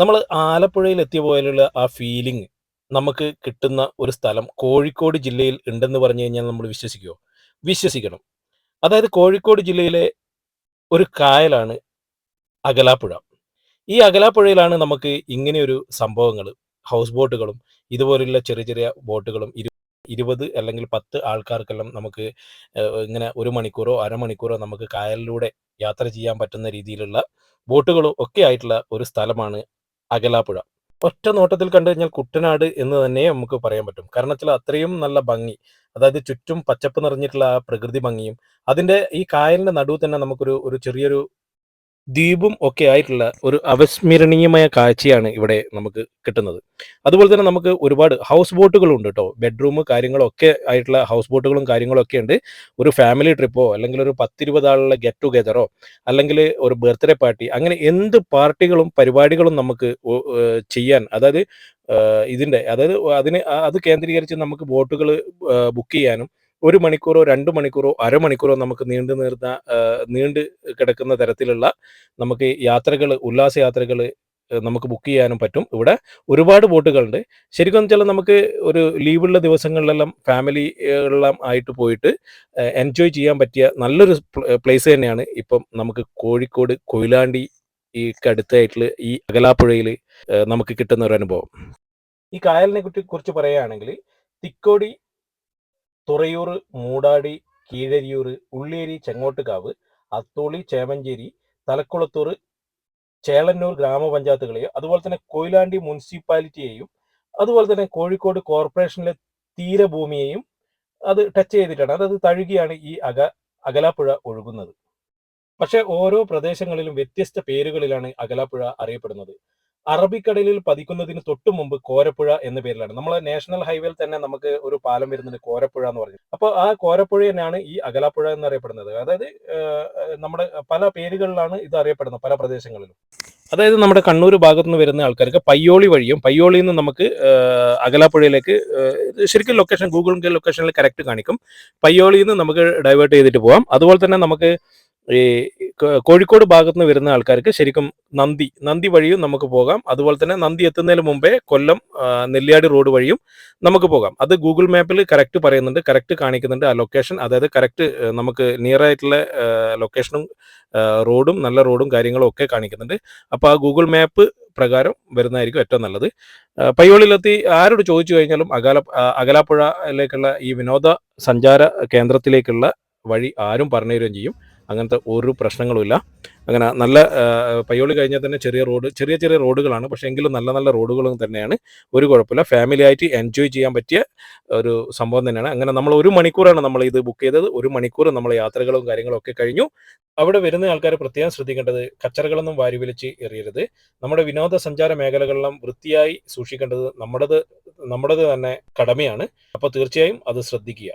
നമ്മൾ ആലപ്പുഴയിൽ എത്തിയ പോലുള്ള ആ ഫീലിംഗ് നമുക്ക് കിട്ടുന്ന ഒരു സ്ഥലം കോഴിക്കോട് ജില്ലയിൽ ഉണ്ടെന്ന് പറഞ്ഞു കഴിഞ്ഞാൽ നമ്മൾ വിശ്വസിക്കുമോ വിശ്വസിക്കണം. അതായത് കോഴിക്കോട് ജില്ലയിലെ ഒരു കായലാണ് അകലാപ്പുഴ. ഈ അകലാപ്പുഴയിലാണ് നമുക്ക് ഇങ്ങനെയൊരു സംഭവങ്ങൾ ഹൗസ് ബോട്ടുകളും ഇതുപോലുള്ള ചെറിയ ചെറിയ ബോട്ടുകളും ഇരു ഇരുപത് അല്ലെങ്കിൽ പത്ത് ആൾക്കാർക്കെല്ലാം നമുക്ക് ഇങ്ങനെ ഒരു മണിക്കൂറോ അരമണിക്കൂറോ നമുക്ക് കായലിലൂടെ യാത്ര ചെയ്യാൻ പറ്റുന്ന രീതിയിലുള്ള ബോട്ടുകളും ഒക്കെ ആയിട്ടുള്ള ഒരു സ്ഥലമാണ് അകലാപ്പുഴ. ഒറ്റ നോട്ടത്തിൽ കണ്ടു കഴിഞ്ഞാൽ കുട്ടനാട് എന്ന് തന്നെ നമുക്ക് പറയാൻ പറ്റും. കാരണം വെച്ചാൽ അത്രയും നല്ല ഭംഗി. അതായത് ചുറ്റും പച്ചപ്പ് നിറഞ്ഞിട്ടുള്ള ആ പ്രകൃതി ഭംഗിയും. അതിന്റെ ഈ കായലിന്റെ നടുവ് തന്നെ നമുക്കൊരു ഒരു ചെറിയൊരു ദ്വീപും ഒക്കെ ആയിട്ടുള്ള ഒരു അവിസ്മരണീയമായ കാഴ്ചയാണ് ഇവിടെ നമുക്ക് കിട്ടുന്നത്. അതുപോലെ തന്നെ നമുക്ക് ഒരുപാട് ഹൗസ് ബോട്ടുകളുണ്ട് കേട്ടോ ബെഡ്റൂം കാര്യങ്ങളൊക്കെ ആയിട്ടുള്ള ഹൗസ് ബോട്ടുകളും കാര്യങ്ങളും ഒക്കെ ഉണ്ട്. ഒരു ഫാമിലി ട്രിപ്പോ അല്ലെങ്കിൽ ഒരു പത്തിരുപത് ആളുള്ള ഗെറ്റ് ടുഗെദറോ അല്ലെങ്കിൽ ഒരു ബർത്ത്ഡേ പാർട്ടി അങ്ങനെ എന്ത് പാർട്ടികളും പരിപാടികളും നമുക്ക് ചെയ്യാൻ അതായത് ഇതിന്റെ അതായത് അതിന് അത് കേന്ദ്രീകരിച്ച് നമുക്ക് ബോട്ടുകൾ ബുക്ക് ചെയ്യാനും ഒരു മണിക്കൂറോ രണ്ട് മണിക്കൂറോ അരമണിക്കൂറോ നമുക്ക് നീണ്ടു നീർന്ന നീണ്ടു കിടക്കുന്ന തരത്തിലുള്ള നമുക്ക് യാത്രകൾ ഉല്ലാസ യാത്രകൾ നമുക്ക് ബുക്ക് ചെയ്യാനും പറ്റും. ഇവിടെ ഒരുപാട് ബോട്ടുകളുണ്ട്. ശരിക്കും വെച്ചാൽ നമുക്ക് ഒരു ലീവുള്ള ദിവസങ്ങളിലെല്ലാം ഫാമിലി ആയിട്ട് പോയിട്ട് എൻജോയ് ചെയ്യാൻ പറ്റിയ നല്ലൊരു പ്ലേസ് തന്നെയാണ് ഇപ്പം നമുക്ക് കോഴിക്കോട് കൊയിലാണ്ടി ഈ അടുത്തായിട്ടുള്ള ഈ അകലാപ്പുഴയിൽ നമുക്ക് കിട്ടുന്ന ഒരു അനുഭവം. ഈ കായലിനെ കുറിച്ച് കുറിച്ച് പറയുകയാണെങ്കിൽ തിക്കോടി തുറയൂർ മൂടാടി കീഴരിയൂർ ഉള്ളിയേരി ചെങ്ങോട്ടുകാവ് അത്തോളി ചേമഞ്ചേരി തലക്കുളത്തൂർ ചേളന്നൂർ ഗ്രാമപഞ്ചായത്തുകളെയും അതുപോലെ തന്നെ കൊയിലാണ്ടി മുനിസിപ്പാലിറ്റിയെയും അതുപോലെ തന്നെ കോഴിക്കോട് കോർപ്പറേഷനിലെ തീരഭൂമിയെയും അത് ടച്ച് ചെയ്തിട്ടാണ്. അതായത് തഴുകിയാണ് ഈ അക അകലാപ്പുഴ ഒഴുകുന്നത്. പക്ഷെ ഓരോ പ്രദേശങ്ങളിലും വ്യത്യസ്ത പേരുകളിലാണ് അകലാപ്പുഴ അറിയപ്പെടുന്നത്. അറബിക്കടലിൽ പതിക്കുന്നതിന് തൊട്ടു മുമ്പ് കോരപ്പുഴ എന്ന പേരിലാണ്. നമ്മൾ നാഷണൽ ഹൈവേയിൽ തന്നെ നമുക്ക് ഒരു പാലം വരുന്നുണ്ട് കോരപ്പുഴ എന്ന് പറഞ്ഞു അപ്പോൾ ആ കോരപ്പുഴ തന്നെയാണ് ഈ അകലാപ്പുഴ എന്നറിയപ്പെടുന്നത് അതായത് നമ്മുടെ പല പേരുകളിലാണ് ഇത് അറിയപ്പെടുന്നത് പല പ്രദേശങ്ങളിലും. അതായത് നമ്മുടെ കണ്ണൂർ ഭാഗത്തു നിന്ന് വരുന്ന ആൾക്കാർക്ക് പയ്യോളി വഴിയും പയ്യോളിയിൽ നിന്ന് നമുക്ക് അകലാപ്പുഴയിലേക്ക് ശരിക്കും ലൊക്കേഷൻ ഗൂഗിൾ ലൊക്കേഷനിൽ കറക്റ്റ് കാണിക്കും. പയ്യോളിയിൽ നിന്ന് നമുക്ക് ഡൈവേർട്ട് ചെയ്തിട്ട് പോവാം. അതുപോലെ തന്നെ നമുക്ക് ഈ കോഴിക്കോട് ഭാഗത്ത് നിന്ന് വരുന്ന ആൾക്കാർക്ക് ശരിക്കും നന്ദി നന്ദി വഴിയും നമുക്ക് പോകാം. അതുപോലെ തന്നെ നന്ദി എത്തുന്നതിന് മുമ്പേ കൊല്ലം നെല്ലിയാടി റോഡ് വഴിയും നമുക്ക് പോകാം. അത് ഗൂഗിൾ മാപ്പിൽ കറക്റ്റ് പറയുന്നുണ്ട് കറക്റ്റ് കാണിക്കുന്നുണ്ട് ആ ലൊക്കേഷൻ. അതായത് കറക്റ്റ് നമുക്ക് നിയർ ആയിട്ടുള്ള ലൊക്കേഷനും റോഡും നല്ല റോഡും കാര്യങ്ങളും ഒക്കെ കാണിക്കുന്നുണ്ട്. അപ്പോൾ ആ ഗൂഗിൾ മാപ്പ് പ്രകാരം വരുന്നതായിരിക്കും ഏറ്റവും നല്ലത്. പയ്യോളിലെത്തി ആരോട് ചോദിച്ചു കഴിഞ്ഞാലും അകാല അകലാപ്പുഴയിലേക്കുള്ള ഈ വിനോദ സഞ്ചാര കേന്ദ്രത്തിലേക്കുള്ള വഴി ആരും പറഞ്ഞു തരുകയും ചെയ്യും. അങ്ങനത്തെ ഒരു പ്രശ്നങ്ങളുമില്ല അങ്ങനെ നല്ല പയ്യോളി കഴിഞ്ഞാൽ തന്നെ ചെറിയ റോഡ് ചെറിയ ചെറിയ റോഡുകളാണ്. പക്ഷേ എങ്കിലും നല്ല നല്ല റോഡുകളും തന്നെയാണ്. ഒരു കുഴപ്പമില്ല. ഫാമിലി ആയിട്ട് എൻജോയ് ചെയ്യാൻ പറ്റിയ ഒരു സംഭവം തന്നെയാണ്. അങ്ങനെ നമ്മൾ ഒരു മണിക്കൂറാണ് നമ്മൾ ഇത് ബുക്ക് ചെയ്തത്. ഒരു മണിക്കൂർ നമ്മൾ യാത്രകളും കാര്യങ്ങളും ഒക്കെ കഴിഞ്ഞു. അവിടെ വരുന്ന ആൾക്കാർ പ്രത്യേകം ശ്രദ്ധിക്കേണ്ടത് കച്ചറകളൊന്നും വാരി വലിച്ച് എറിയരുത്. നമ്മുടെ വിനോദസഞ്ചാര മേഖലകളെല്ലാം വൃത്തിയായി സൂക്ഷിക്കേണ്ടത് നമ്മുടേത് നമ്മുടേത് തന്നെ കടമയാണ്. അപ്പോൾ തീർച്ചയായും അത് ശ്രദ്ധിക്കുക.